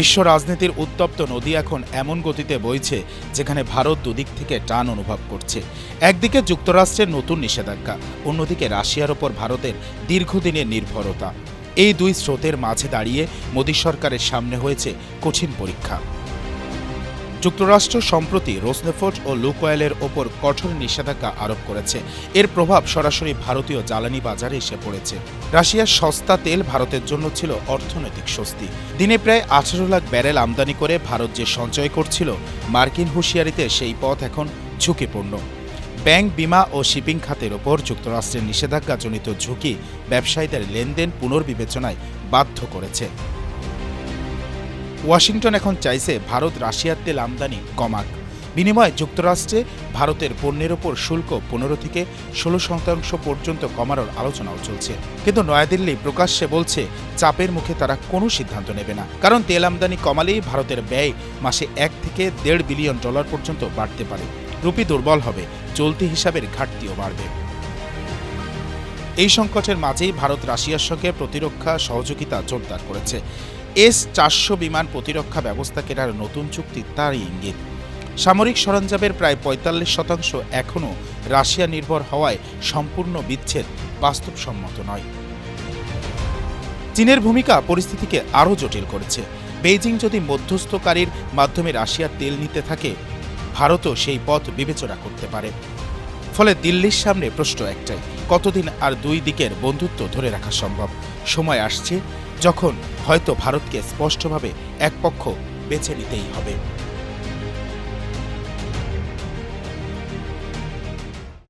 বিশ্ব রাজনীতির উত্তপ্ত নদী এখন এমন গতিতে বইছে যেখানে ভারত দুদিক থেকে টান অনুভব করছে। একদিকে যুক্তরাষ্ট্রের নতুন নিষেধাজ্ঞা, অন্যদিকে রাশিয়ার ওপর ভারতের দীর্ঘদিনের নির্ভরতা। এই দুই স্রোতের মাঝে দাঁড়িয়ে মোদী সরকারের সামনে হয়েছে কঠিন পরীক্ষা। যুক্তরাষ্ট্র সম্প্রতি রোসনেফোর্ট ও লুকোয়েলের ওপর কঠোর নিষেধাজ্ঞা আরোপ করেছে। এর প্রভাব সরাসরি ভারতীয় জ্বালানি বাজারে এসে পড়েছে। রাশিয়ার সস্তা তেল ভারতের জন্য ছিল অর্থনৈতিক স্বস্তি। দিনে প্রায় আঠারো লাখ ব্যারেল আমদানি করে ভারত যে সঞ্চয় করছিল, মার্কিন হুঁশিয়ারিতে সেই পথ এখন ঝুঁকিপূর্ণ। ব্যাংক বিমা ও শিপিং খাতের ওপর যুক্তরাষ্ট্রের নিষেধাজ্ঞাজনিত ঝুঁকি ব্যবসায়ীদের লেনদেন পুনর্বিবেচনায় বাধ্য করেছে। ওয়াশিংটন এখন চাইছে ভারত রাশিয়ার তেল আমদানি কমাক। বিনিময়ে যুক্তরাষ্ট্রে ভারতের পণ্যের ওপর শুল্ক পনেরো থেকে ষোলো শতাংশ পর্যন্ত কমানোর আলোচনাও চলছে। কিন্তু নয়াদিল্লি প্রকাশ্যে বলছে, চাপের মুখে তারা কোনো সিদ্ধান্ত নেবে না। কারণ তেল আমদানি কমালেই ভারতের ব্যয় মাসে এক থেকে দেড় বিলিয়ন ডলার পর্যন্ত বাড়তে পারে। রুপি দুর্বল হবে, চলতি হিসাবের ঘাটতিও বাড়বে। এই সংকটের মাঝেই ভারত রাশিয়ার সঙ্গে প্রতিরক্ষা সহযোগিতা জোরদার করেছে। এস চারশো বিমান প্রতিরক্ষা ব্যবস্থা কেনার নতুন চুক্তি তারই ইঙ্গিত। সামরিক সরঞ্জামের প্রায় পঁয়তাল্লিশ শতাংশ এখনও রাশিয়া নির্ভর হওয়ায় সম্পূর্ণ বিচ্ছেদ, বাস্তবসম্মত নয়। চীনের ভূমিকা পরিস্থিতিকে আরও জটিল করেছে। বেইজিং যদি মধ্যস্থকারীর মাধ্যমে রাশিয়ার তেল নিতে থাকে, ভারতও সেই পথ বিবেচনা করতে পারে। ফলে দিল্লির সামনে প্রশ্ন একটাই কতদিন আর দুই দিকের বন্ধুত্ব ধরে রাখা সম্ভব? সময় আসছে যখন হয়তো ভারতকে স্পষ্টভাবে একপক্ষ বেছে নিতেই হবে।